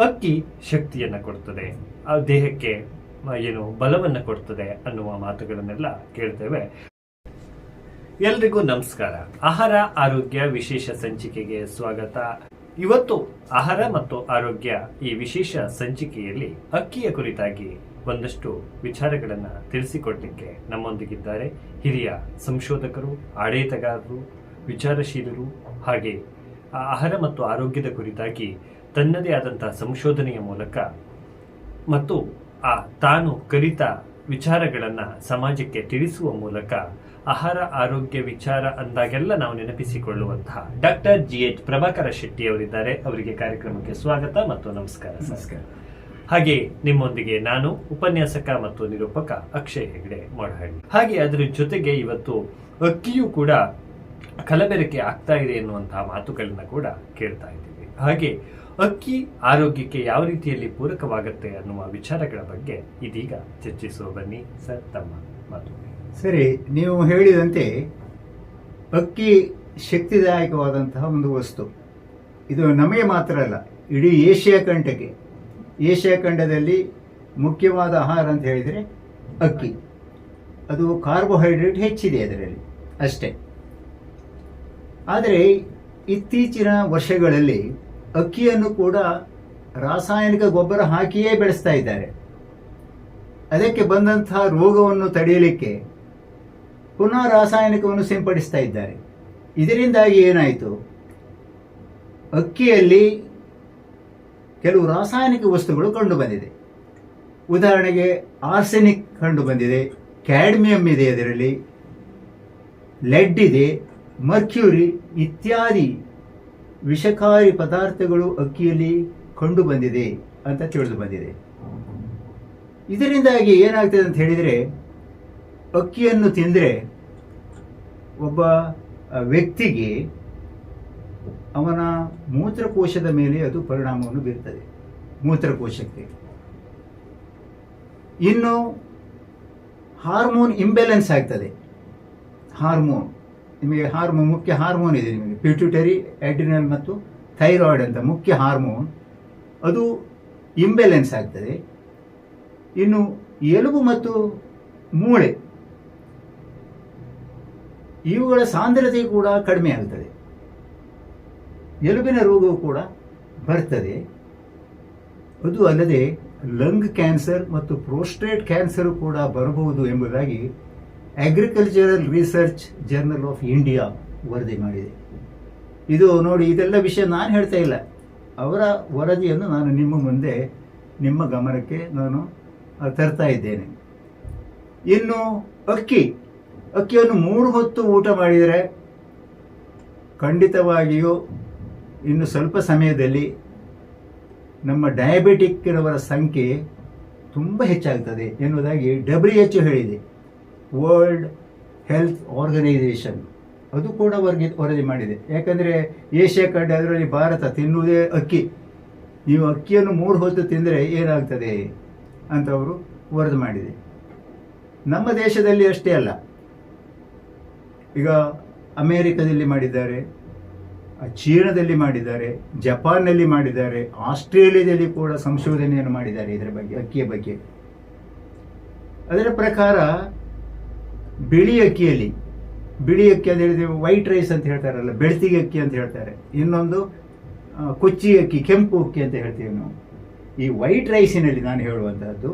ಅಕ್ಕಿ ಶಕ್ತಿಯನ್ನ ಕೊಡ್ತದೆ, ಆ ದೇಹಕ್ಕೆ ಏನು ಬಲವನ್ನ ಕೊಡ್ತದೆ ಅನ್ನುವ ಮಾತುಗಳನ್ನೆಲ್ಲ ಕೇಳ್ತೇವೆ. ಎಲ್ರಿಗೂ ನಮಸ್ಕಾರ. ಆಹಾರ ಆರೋಗ್ಯ ವಿಶೇಷ ಸಂಚಿಕೆಗೆ ಸ್ವಾಗತ. ಇವತ್ತು ಆಹಾರ ಮತ್ತು ಆರೋಗ್ಯ ಈ ವಿಶೇಷ ಸಂಚಿಕೆಯಲ್ಲಿ ಅಕ್ಕಿಯ ಕುರಿತಾಗಿ ಒಂದಷ್ಟು ವಿಚಾರಗಳನ್ನು ತಿಳಿಸಿಕೊಡ್ಲಿಕ್ಕೆ ನಮ್ಮೊಂದಿಗಿದ್ದಾರೆ ಹಿರಿಯ ಸಂಶೋಧಕರು, ಆಡಳಿತಗಾರರು, ವಿಚಾರಶೀಲರು, ಹಾಗೆ ಆಹಾರ ಮತ್ತು ಆರೋಗ್ಯದ ಕುರಿತಾಗಿ ತನ್ನದೇ ಆದಂತಹ ಸಂಶೋಧನೆಯ ಮೂಲಕ ಮತ್ತು ಆ ತಾನು ಕಲಿತ ವಿಚಾರಗಳನ್ನ ಸಮಾಜಕ್ಕೆ ತಿಳಿಸುವ ಮೂಲಕ ಆಹಾರ ಆರೋಗ್ಯ ವಿಚಾರ ಅಂದಾಗೆಲ್ಲ ನಾವು ನೆನಪಿಸಿಕೊಳ್ಳುವಂತಹ doctor G H Prabhakara Shetty ಅವರಿದ್ದಾರೆ. ಅವರಿಗೆ ಕಾರ್ಯಕ್ರಮಕ್ಕೆ ಸ್ವಾಗತ ಮತ್ತು ನಮಸ್ಕಾರ ನಮಸ್ಕಾರ. ಹಾಗೆ ನಿಮ್ಮೊಂದಿಗೆ ನಾನು ಉಪನ್ಯಾಸಕ ಮತ್ತು ನಿರೂಪಕ ಅಕ್ಷಯ್ ಹೆಗಡೆ ಮಾಡಹಳ್ಳಿ. ಹಾಗೆ ಅದರ ಜೊತೆಗೆ ಇವತ್ತು ಅಕ್ಕಿಯೂ ಕೂಡ ಕಲಬೆರಕೆ ಆಗ್ತಾ ಇದೆ ಎನ್ನುವಂತಹ ಮಾತುಗಳನ್ನ ಕೂಡ ಕೇಳ್ತಾ ಇದ್ದೀವಿ. ಹಾಗೆ ಅಕ್ಕಿ ಆರೋಗ್ಯಕ್ಕೆ ಯಾವ ರೀತಿಯಲ್ಲಿ ಪೂರಕವಾಗುತ್ತೆ ಅನ್ನುವ ವಿಚಾರಗಳ ಬಗ್ಗೆ ಇದೀಗ ಚರ್ಚಿಸುವ ಬನ್ನಿ ಸರ್, ತಮ್ಮ ಮಾತು. ಸರಿ, ನೀವು ಹೇಳಿದಂತೆ ಅಕ್ಕಿ ಶಕ್ತಿದಾಯಕವಾದಂತಹ ಒಂದು ವಸ್ತು. ಇದು ನಮಗೆ ಮಾತ್ರ ಅಲ್ಲ, ಇಡೀ ಏಷ್ಯಾ ಖಂಡಕ್ಕೆ. ಏಷ್ಯಾ ಖಂಡದಲ್ಲಿ ಮುಖ್ಯವಾದ ಆಹಾರ ಅಂತ ಹೇಳಿದರೆ ಅಕ್ಕಿ. ಅದು ಕಾರ್ಬೋಹೈಡ್ರೇಟ್ ಹೆಚ್ಚಿದೆ ಅದರಲ್ಲಿ, ಅಷ್ಟೇ. ಆದರೆ ಇತ್ತೀಚಿನ ವರ್ಷಗಳಲ್ಲಿ ಅಕ್ಕಿಯನ್ನು ಕೂಡ ರಾಸಾಯನಿಕ ಗೊಬ್ಬರ ಹಾಕಿಯೇ ಬೆಳೆಸ್ತಾ ಇದ್ದಾರೆ. ಅದಕ್ಕೆ ಬಂದಂತಹ ರೋಗವನ್ನು ತಡೆಯಲಿಕ್ಕೆ ಪುನಃ ರಾಸಾಯನಿಕವನ್ನು ಸಿಂಪಡಿಸ್ತಾ ಇದ್ದಾರೆ. ಇದರಿಂದಾಗಿ ಏನಾಯಿತು? ಅಕ್ಕಿಯಲ್ಲಿ ಕೆಲವು ರಾಸಾಯನಿಕ ವಸ್ತುಗಳು ಕಂಡುಬಂದಿದೆ ಉದಾಹರಣೆಗೆ ಆರ್ಸೆನಿಕ್ ಕಂಡುಬಂದಿದೆ ಕ್ಯಾಡ್ಮಿಯಂ ಇದೆ ಅದರಲ್ಲಿ, ಲೆಡ್ ಇದೆ, ಮರ್ಕ್ಯೂರಿ ಇತ್ಯಾದಿ ವಿಷಕಾರಿ ಪದಾರ್ಥಗಳು ಅಕ್ಕಿಯಲ್ಲಿ ಕಂಡು ಬಂದಿದೆ ಅಂತ ತಿಳಿದು ಬಂದಿದೆ. ಇದರಿಂದಾಗಿ ಏನಾಗ್ತದೆ ಅಂತ ಹೇಳಿದರೆ, ಅಕ್ಕಿಯನ್ನು ತಿಂದರೆ ಒಬ್ಬ ವ್ಯಕ್ತಿಗೆ ಅವನ ಮೂತ್ರಕೋಶದ ಮೇಲೆ ಅದು ಪರಿಣಾಮವನ್ನು ಬೀರ್ತದೆ. ಮೂತ್ರಕೋಶಕ್ಕೆ. ಇನ್ನು ಹಾರ್ಮೋನ್ ಇಂಬ್ಯಾಲೆನ್ಸ್ ಆಗ್ತದೆ. ಹಾರ್ಮೋನ್. ನಿಮಗೆ ಹಾರ್ಮೋನ್ ಮುಖ್ಯ ಹಾರ್ಮೋನ್ ಇದೆ ನಿಮಗೆ. ಪಿಟ್ಯೂಟರಿ ಆಡ್ರಿನಲ್ ಮತ್ತು ಥೈರಾಯ್ಡ್ ಅಂತ ಮುಖ್ಯ ಹಾರ್ಮೋನ್. ಅದು ಇಂಬ್ಯಾಲೆನ್ಸ್ ಆಗ್ತದೆ. ಇನ್ನು ಎಲುಬು ಮತ್ತು ಮೂಳೆ. ಇವುಗಳ ಸಾಂದ್ರತೆ ಕೂಡ ಕಡಿಮೆ ಆಗ್ತದೆ. ಎಲುಬಿನ ರೋಗವು ಕೂಡ ಬರ್ತದೆ. ಅದು ಅಲ್ಲದೆ ಲಂಗ್ ಕ್ಯಾನ್ಸರ್ ಮತ್ತು ಪ್ರೋಸ್ಟ್ರೇಟ್ ಕ್ಯಾನ್ಸರ್ ಕೂಡ ಬರಬಹುದು ಎಂಬುದಾಗಿ agricultural research journal of India ವರದಿ ಮಾಡಿದೆ. ಇದು ನೋಡಿ, ಇದೆಲ್ಲ ವಿಷಯ ನಾನು ಹೇಳ್ತಾ ಇಲ್ಲ. ಅವರ ವರದಿಯನ್ನು ನಾನು ನಿಮ್ಮ ಮುಂದೆ, ನಿಮ್ಮ ಗಮನಕ್ಕೆ ನಾನು ತರ್ತಾ ಇದ್ದೇನೆ. ಇನ್ನು ಅಕ್ಕಿ, ಅಕ್ಕಿಯನ್ನು ಮೂರು ಹೊತ್ತು ಊಟ ಮಾಡಿದರೆ ಖಂಡಿತವಾಗಿಯೂ ಇನ್ನು ಸ್ವಲ್ಪ ಸಮಯದಲ್ಲಿ ನಮ್ಮ ಡಯಾಬಿಟಿಕ್ನವರ ಸಂಖ್ಯೆ ತುಂಬ ಹೆಚ್ಚಾಗ್ತದೆ ಎನ್ನುವುದಾಗಿ ಡಬ್ಲ್ಯೂ ಎಚ್ ಹೇಳಿದೆ. ವರ್ಲ್ಡ್ ಹೆಲ್ತ್ ಆರ್ಗನೈಸೇಷನ್ ಅದು ಕೂಡ ವರದಿ ವರದಿ ಮಾಡಿದೆ. ಯಾಕಂದರೆ ಏಷ್ಯಾ ಖಂಡ ಅದರಲ್ಲಿ ಭಾರತ ತಿನ್ನುವುದೇ ಅಕ್ಕಿ. ನೀವು ಅಕ್ಕಿಯನ್ನು ಮೂರು ಹೊತ್ತು ತಿಂದರೆ ಏನಾಗ್ತದೆ ಅಂತ ಅವರು ವರದಿ ಮಾಡಿದೆ. ನಮ್ಮ ದೇಶದಲ್ಲಿ ಅಷ್ಟೇ ಅಲ್ಲ. ಈಗ ಅಮೇರಿಕದಲ್ಲಿ ಮಾಡಿದ್ದಾರೆ ಚೀನಾದಲ್ಲಿ ಮಾಡಿದ್ದಾರೆ, ಜಪಾನ್ನಲ್ಲಿ ಮಾಡಿದ್ದಾರೆ, ಆಸ್ಟ್ರೇಲಿಯಾದಲ್ಲಿ ಕೂಡ ಸಂಶೋಧನೆಯನ್ನು ಮಾಡಿದ್ದಾರೆ ಇದರ ಬಗ್ಗೆ, ಅಕ್ಕಿಯ ಬಗ್ಗೆ. ಅದರ ಪ್ರಕಾರ ಬಿಳಿ ಅಕ್ಕಿಯಲ್ಲಿ ಬಿಳಿ ಅಕ್ಕಿ ಅಂತ ಹೇಳಿದ್ರೆ ವೈಟ್ ರೈಸ್ ಅಂತ ಹೇಳ್ತಾರಲ್ಲ ಬೆಳ್ತಿಗೆ ಅಕ್ಕಿ ಅಂತ ಹೇಳ್ತಾರೆ. ಇನ್ನೊಂದು ಕೊಚ್ಚಿ ಅಕ್ಕಿ, ಕೆಂಪು ಅಕ್ಕಿ ಅಂತ ಹೇಳ್ತೀವಿ ನಾವು. ಈ ವೈಟ್ ರೈಸಿನಲ್ಲಿ ನಾನು ಹೇಳುವಂತಹದ್ದು,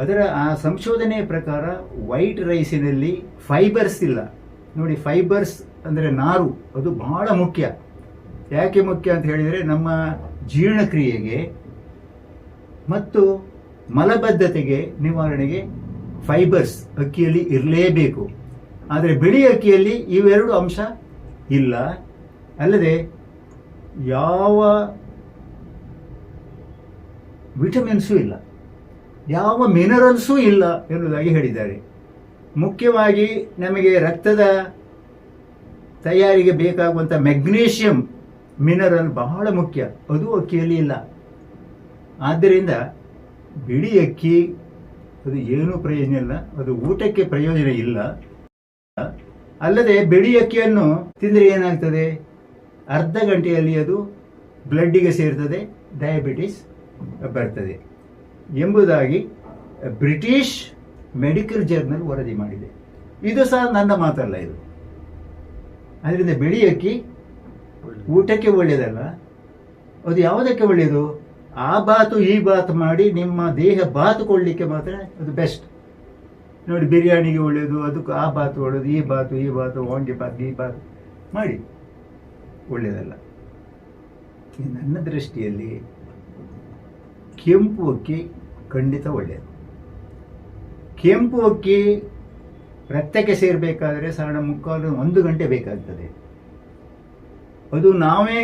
ಅದರ, ಆ ಸಂಶೋಧನೆಯ ಪ್ರಕಾರ ವೈಟ್ ರೈಸಿನಲ್ಲಿ ಫೈಬರ್ಸ್ ಇಲ್ಲ. ನೋಡಿ ಫೈಬರ್ಸ್ ಅಂದರೆ ನಾರು, ಅದು ಬಹಳ ಮುಖ್ಯ. ಯಾಕೆ ಮುಖ್ಯ ಅಂತ ಹೇಳಿದರೆ ನಮ್ಮ ಜೀರ್ಣಕ್ರಿಯೆಗೆ ಮತ್ತು ಮಲಬದ್ಧತೆಗೆ ನಿವಾರಣೆಗೆ ಫೈಬರ್ಸ್ ಅಕ್ಕಿಯಲ್ಲಿ ಇರಲೇಬೇಕು. ಆದರೆ ಬಿಳಿ ಅಕ್ಕಿಯಲ್ಲಿ ಇವೆರಡು ಅಂಶ ಇಲ್ಲ. ಅಲ್ಲದೆ ಯಾವ ವಿಟಮಿನ್ಸೂ ಇಲ್ಲ. ಯಾವ ಮಿನರಲ್ಸೂ ಇಲ್ಲ ಎನ್ನುವುದಾಗಿ ಹೇಳಿದ್ದಾರೆ. ಮುಖ್ಯವಾಗಿ ನಮಗೆ ರಕ್ತದ ತಯಾರಿಗೆ ಬೇಕಾಗುವಂಥ ಮೆಗ್ನೀಷಿಯಂ ಮಿನರಲ್ ಬಹಳ ಮುಖ್ಯ. ಅದು ಅಕ್ಕಿಯಲ್ಲಿ ಇಲ್ಲ. ಆದ್ದರಿಂದ ಬಿಳಿ ಅಕ್ಕಿ ಅದು ಏನೂ ಪ್ರಯೋಜನ ಇಲ್ಲ, ಅದು ಊಟಕ್ಕೆ ಪ್ರಯೋಜನ ಇಲ್ಲ. ಅಲ್ಲದೆ ಬಿಳಿ ಅಕ್ಕಿಯನ್ನು ತಿಂದರೆ ಏನಾಗ್ತದೆ? ಅರ್ಧ ಗಂಟೆಯಲ್ಲಿ ಅದು ಬ್ಲಡ್ಡಿಗೆ ಸೇರ್ತದೆ ಡಯಾಬಿಟಿಸ್ ಬರ್ತದೆ ಎಂಬುದಾಗಿ ಬ್ರಿಟಿಷ್ ಮೆಡಿಕಲ್ ಜರ್ನಲ್ ವರದಿ ಮಾಡಿದೆ. ಇದು ಸಹ ನನ್ನ ಮಾತಲ್ಲ ಇದು. ಅದರಿಂದ ಬಿಳಿ ಅಕ್ಕಿ ಊಟಕ್ಕೆ ಒಳ್ಳೆಯದಲ್ಲ? ಅದು ಯಾವುದಕ್ಕೆ ಒಳ್ಳೆಯದು? ಆ ಬಾತು ಈ ಬಾತು ಮಾಡಿ ನಿಮ್ಮ ದೇಹ ಬಾತು ಕೊಡಲಿಕ್ಕೆ ಮಾತ್ರ ಅದು ಬೆಸ್ಟ್ ನೋಡಿ, ಬಿರಿಯಾನಿಗೆ ಒಳ್ಳೆಯದು ಅದಕ್ಕೆ ಆ ಬಾತು ಒಳ್ಳೆಯದು ಈ ಬಾತು ಈ ಬಾತು, ವಾಂಗಿ ಬಾತು, ಈ ಬಾತು ಮಾಡಿ. ಒಳ್ಳೆಯದಲ್ಲ ನನ್ನ ದೃಷ್ಟಿಯಲ್ಲಿ ಕೆಂಪು ಅಕ್ಕಿ ಖಂಡಿತ ಒಳ್ಳೆಯದು ಕೆಂಪು ಅಕ್ಕಿ ರಕ್ತಕ್ಕೆ ಸೇರಬೇಕಾದ್ರೆ ಸಾಧಾರಣ ಮುಕ್ಕಾಲು ಒಂದು ಗಂಟೆ ಬೇಕಾಗ್ತದೆ. ಅದು ನಾವೇ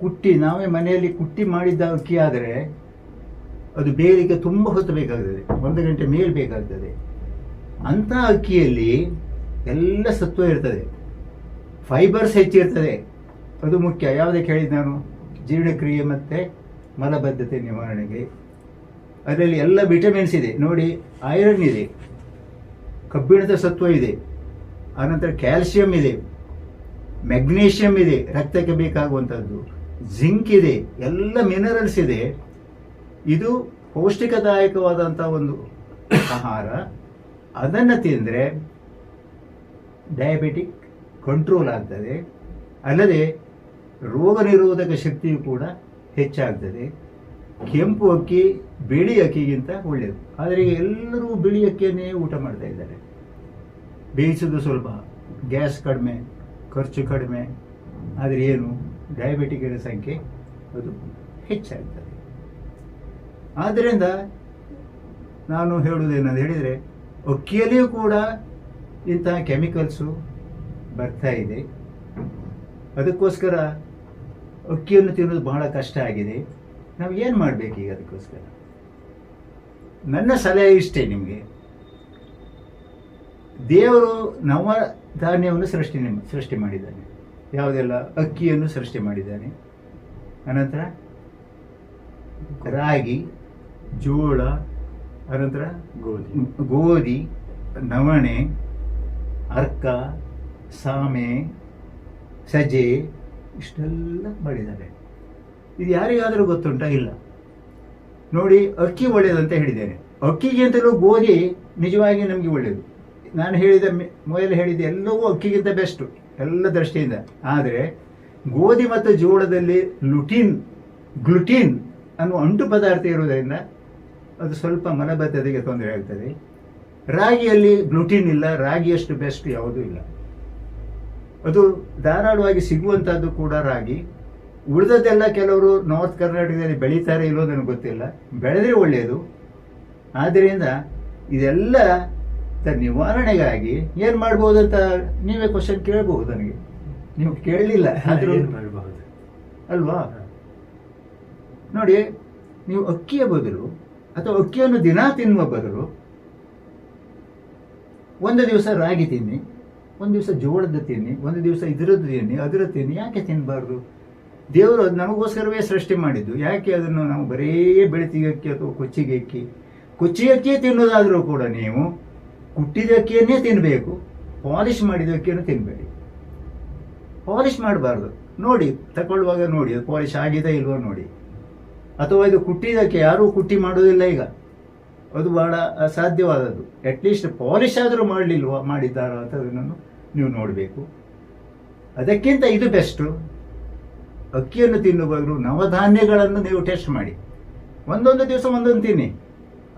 ಕುಟ್ಟಿ, ನಾವೇ ಮನೆಯಲ್ಲಿ ಕುಟ್ಟಿ ಮಾಡಿದ್ದ ಅಕ್ಕಿ ಆದರೆ ಅದು ಬೇಯಲಿಕ್ಕೆ ತುಂಬ ಹೊತ್ತು ಬೇಕಾಗ್ತದೆ. ಒಂದು ಗಂಟೆ ಮೇಲೆ ಬೇಕಾಗ್ತದೆ. ಅಂಥ ಅಕ್ಕಿಯಲ್ಲಿ ಎಲ್ಲ ಸತ್ವ ಇರ್ತದೆ. ಫೈಬರ್ಸ್ ಹೆಚ್ಚಿರ್ತದೆ ಅದು ಮುಖ್ಯ. ಯಾವುದಕ್ಕೆ ಹೇಳಿದ್ದು ನಾನು? ಜೀರ್ಣಕ್ರಿಯೆ ಮತ್ತು ಮಲಬದ್ಧತೆ ನಿವಾರಣೆಗೆ. ಅದರಲ್ಲಿ ಎಲ್ಲ ವಿಟಮಿನ್ಸ್ ಇದೆ. ನೋಡಿ ಐರನ್ ಇದೆ. ಕಬ್ಬಿಣದ ಸತ್ವ ಇದೆ. ಆನಂತರ ಕ್ಯಾಲ್ಸಿಯಂ ಇದೆ. ಮೆಗ್ನೀಷಿಯಂ ಇದೆ. ರಕ್ತಕ್ಕೆ ಬೇಕಾಗುವಂಥದ್ದು. ಜಿಂಕ್ ಇದೆ, ಎಲ್ಲ ಮಿನರಲ್ಸ್ ಇದೆ. ಇದು ಪೌಷ್ಟಿಕದಾಯಕವಾದಂಥ ಒಂದು ಆಹಾರ. ಅದನ್ನು ತಿಂದರೆ ಡಯಾಬಿಟಿಕ್ ಕಂಟ್ರೋಲ್ ಆಗ್ತದೆ. ಅಲ್ಲದೆ ರೋಗ ನಿರೋಧಕ ಶಕ್ತಿಯು ಕೂಡ ಹೆಚ್ಚಾಗ್ತದೆ. ಕೆಂಪು ಅಕ್ಕಿ, ಬಿಳಿ ಅಕ್ಕಿಗಿಂತ ಒಳ್ಳೆಯದು ಆದರೆ ಎಲ್ಲರೂ ಬಿಳಿ ಅಕ್ಕಿಯನ್ನೇ ಊಟ ಮಾಡ್ತಾ ಇದ್ದಾರೆ. ಬೇಯಿಸೋದು ಸ್ವಲ್ಪ ಗ್ಯಾಸ್ ಕಡಿಮೆ, ಖರ್ಚು ಕಡಿಮೆ. ಆದರೆ ಏನು? ಡಯಾಬಿಟಿಕ್ಗಳ ಸಂಖ್ಯೆ ಅದು ಹೆಚ್ಚಾಗ್ತದೆ. ಆದ್ದರಿಂದ ನಾನು ಹೇಳುವುದೇನಂತ ಹೇಳಿದರೆ ಅಕ್ಕಿಯಲ್ಲಿಯೂ ಕೂಡ ಇಂತಹ ಕೆಮಿಕಲ್ಸು ಬರ್ತಾ ಇದೆ. ಅದಕ್ಕೋಸ್ಕರ ಅಕ್ಕಿಯನ್ನು ತಿನ್ನೋದು ಬಹಳ ಕಷ್ಟ ಆಗಿದೆ. ನಾವು ಏನು ಮಾಡಬೇಕು ಈಗ ಅದಕ್ಕೋಸ್ಕರ? ನನ್ನ ಸಲಹೆ ಇಷ್ಟೇ ನಿಮಗೆ. ದೇವರು ನವ ಧಾನ್ಯವನ್ನು ಸೃಷ್ಟಿ ಸೃಷ್ಟಿ ಮಾಡಿದ್ದಾನೆ. ಯಾವುದೆಲ್ಲ ಅಕ್ಕಿಯನ್ನು ಸೃಷ್ಟಿ ಮಾಡಿದ್ದಾನೆ. ಅನಂತರ ರಾಗಿ, ಜೋಳ, ಅನಂತರ ಗೋಧಿ. ಗೋಧಿ, ನವಣೆ, ಅರ್ಕ, ಸಾಮೆ, ಸಜೆ, ಇಷ್ಟೆಲ್ಲ ಮಾಡಿದ್ದಾರೆ ಇದು ಯಾರಿಗಾದರೂ ಗೊತ್ತುಂಟ? ಇಲ್ಲ. ನೋಡಿ, ಅಕ್ಕಿ ಒಳ್ಳೆಯದಂತ ಹೇಳಿದ್ದೇನೆ. ಅಕ್ಕಿಗಿಂತಲೂ ಗೋಧಿ ನಿಜವಾಗಿ ನಮಗೆ ಒಳ್ಳೆಯದು ನಾನು ಹೇಳಿದ ಮೊದಲು ಹೇಳಿದ ಎಲ್ಲವೂ ಅಕ್ಕಿಗಿಂತ ಬೆಸ್ಟು. ಎಲ್ಲ ದೃಷ್ಟಿಯಿಂದ. ಆದರೆ ಗೋಧಿ ಮತ್ತು ಜೋಳದಲ್ಲಿ ಲುಟಿನ್ ಗ್ಲುಟಿನ್ ಅನ್ನುವ ಅಂಟು ಪದಾರ್ಥ ಇರುವುದರಿಂದ ಅದು ಸ್ವಲ್ಪ ಮಲಬದ್ಧತೆಗೆ ತೊಂದರೆ ಆಗ್ತದೆ. ರಾಗಿಯಲ್ಲಿ ಗ್ಲುಟಿನ್ ಇಲ್ಲ, ರಾಗಿಯಷ್ಟು ಬೆಸ್ಟ್ ಯಾವುದೂ ಇಲ್ಲ. ಅದು ಧಾರಾಳವಾಗಿ ಸಿಗುವಂಥದ್ದು ಕೂಡ ರಾಗಿ. ಉಳಿದದ್ದೆಲ್ಲ ಕೆಲವರು ನಾರ್ತ್ ಕರ್ನಾಟಕದಲ್ಲಿ ಬೆಳೀತಾರೆ ಇಲ್ಲೋ ನನಗೆ ಗೊತ್ತಿಲ್ಲ. ಬೆಳೆದ್ರೆ ಒಳ್ಳೆಯದು. ಆದ್ದರಿಂದ ಇದೆಲ್ಲ ನಿವಾರಣೆಗಾಗಿ ಏನು ಮಾಡ್ಬೋದು ಅಂತ ನೀವೇ ಕ್ವಶನ್ ಕೇಳಬಹುದು ನನಗೆ. ನೀವು ಕೇಳಲಿಲ್ಲ ಮಾಡಬಹುದು? ಅಲ್ವಾ? ನೋಡಿ ನೀವು ಅಕ್ಕಿಯ ಬದಲು ಅಥವಾ ಅಕ್ಕಿಯನ್ನು ದಿನಾ ತಿನ್ನುವ ಬದಲು ಒಂದು ದಿವಸ ರಾಗಿ ತಿನ್ನಿ ಒಂದು ದಿವಸ ಜೋಳದ ತಿನ್ನಿ ಒಂದು ದಿವಸ ಇದರದ್ದು ತಿನ್ನಿ ಅದರ ತಿನ್ನಿ ಯಾಕೆ ತಿನ್ನಬಾರ್ದು ದೇವರು ಅದು ನಮಗೋಸ್ಕರವೇ ಸೃಷ್ಟಿ ಮಾಡಿದ್ದು. ಯಾಕೆ ಅದನ್ನು ನಾವು ಬರೀ ಬೆಳತಿಗೆ ಅಕ್ಕಿ ಅಥವಾ ಕೊಚ್ಚಿಗೆ ಅಕ್ಕಿ? ಕೊಚ್ಚಿಗೆ ಅಕ್ಕಿಯೇ ತಿನ್ನೋದಾದರೂ ಕೂಡ ನೀವು ಕುಟ್ಟಿದ ಅಕ್ಕಿಯನ್ನೇ ತಿನ್ನಬೇಕು ಪಾಲಿಶ್ ಮಾಡಿದ ಅಕ್ಕಿಯನ್ನು ತಿನ್ನಬೇಡಿ ಪಾಲಿಶ್ ಮಾಡಬಾರ್ದು. ನೋಡಿ, ತಗೊಳ್ಳುವಾಗ ನೋಡಿ, ಅದು ಪಾಲಿಶ್ ಆಗಿದೆ ಇಲ್ವೋ ನೋಡಿ. ಅಥವಾ ಇದು ಕುಟ್ಟಿದಕ್ಕೆ ಯಾರೂ ಕುಟ್ಟಿ ಮಾಡೋದಿಲ್ಲ ಈಗ. ಅದು ಬಹಳ ಅಸಾಧ್ಯವಾದದ್ದು. ಅಟ್ಲೀಸ್ಟ್ ಪಾಲಿಶ್ ಆದರೂ ಮಾಡಲಿಲ್ವ, ಮಾಡಿದ್ದಾರಾ ಅಂತ ಅದನ್ನು ನೀವು ನೋಡಬೇಕು. ಅದಕ್ಕಿಂತ ಇದು ಬೆಸ್ಟು. ಅಕ್ಕಿಯನ್ನು ತಿನ್ನುವಾಗಲೂ ನವಧಾನ್ಯಗಳನ್ನು ನೀವು ಟೆಸ್ಟ್ ಮಾಡಿ. ಒಂದೊಂದು ದಿವಸ ಒಂದೊಂದು ತಿನ್ನಿ.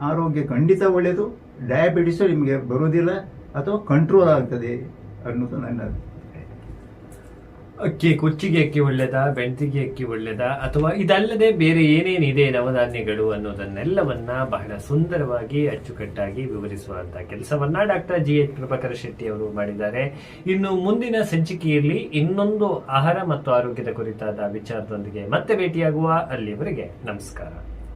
ಆರೋಗ್ಯ ಖಂಡಿತ ಒಳ್ಳೆಯದು ಡಯಾಬಿಟಿಸು ನಿಮಗೆ ಬರುವುದಿಲ್ಲ ಅಥವಾ ಕಂಟ್ರೋಲ್ ಆಗ್ತದೆ ಅನ್ನೋದು ನನ್ನ ಅಕ್ಕಿ, ಕೊಚ್ಚಿಗೆ ಅಕ್ಕಿ ಒಳ್ಳೆದಾ ಬೆಳ್ತಿಗೆ ಅಕ್ಕಿ ಒಳ್ಳೆದಾ ಅಥವಾ ಇದಲ್ಲದೆ ಬೇರೆ ಏನೇನಿದೆ ನವಧಾನ್ಯಗಳು ಅನ್ನೋದನ್ನೆಲ್ಲವನ್ನ ಬಹಳ ಸುಂದರವಾಗಿ, ಅಚ್ಚುಕಟ್ಟಾಗಿ ವಿವರಿಸುವಂತಹ ಕೆಲಸವನ್ನ doctor G H Prabhakara Shetty ಅವರು ಮಾಡಿದ್ದಾರೆ. ಇನ್ನು ಮುಂದಿನ ಸಂಚಿಕೆಯಲ್ಲಿ ಇನ್ನೊಂದು ಆಹಾರ ಮತ್ತು ಆರೋಗ್ಯದ ಕುರಿತಾದ ವಿಚಾರದೊಂದಿಗೆ ಮತ್ತೆ ಭೇಟಿಯಾಗುವ ಅಲ್ಲಿವರೆಗೆ ನಮಸ್ಕಾರ.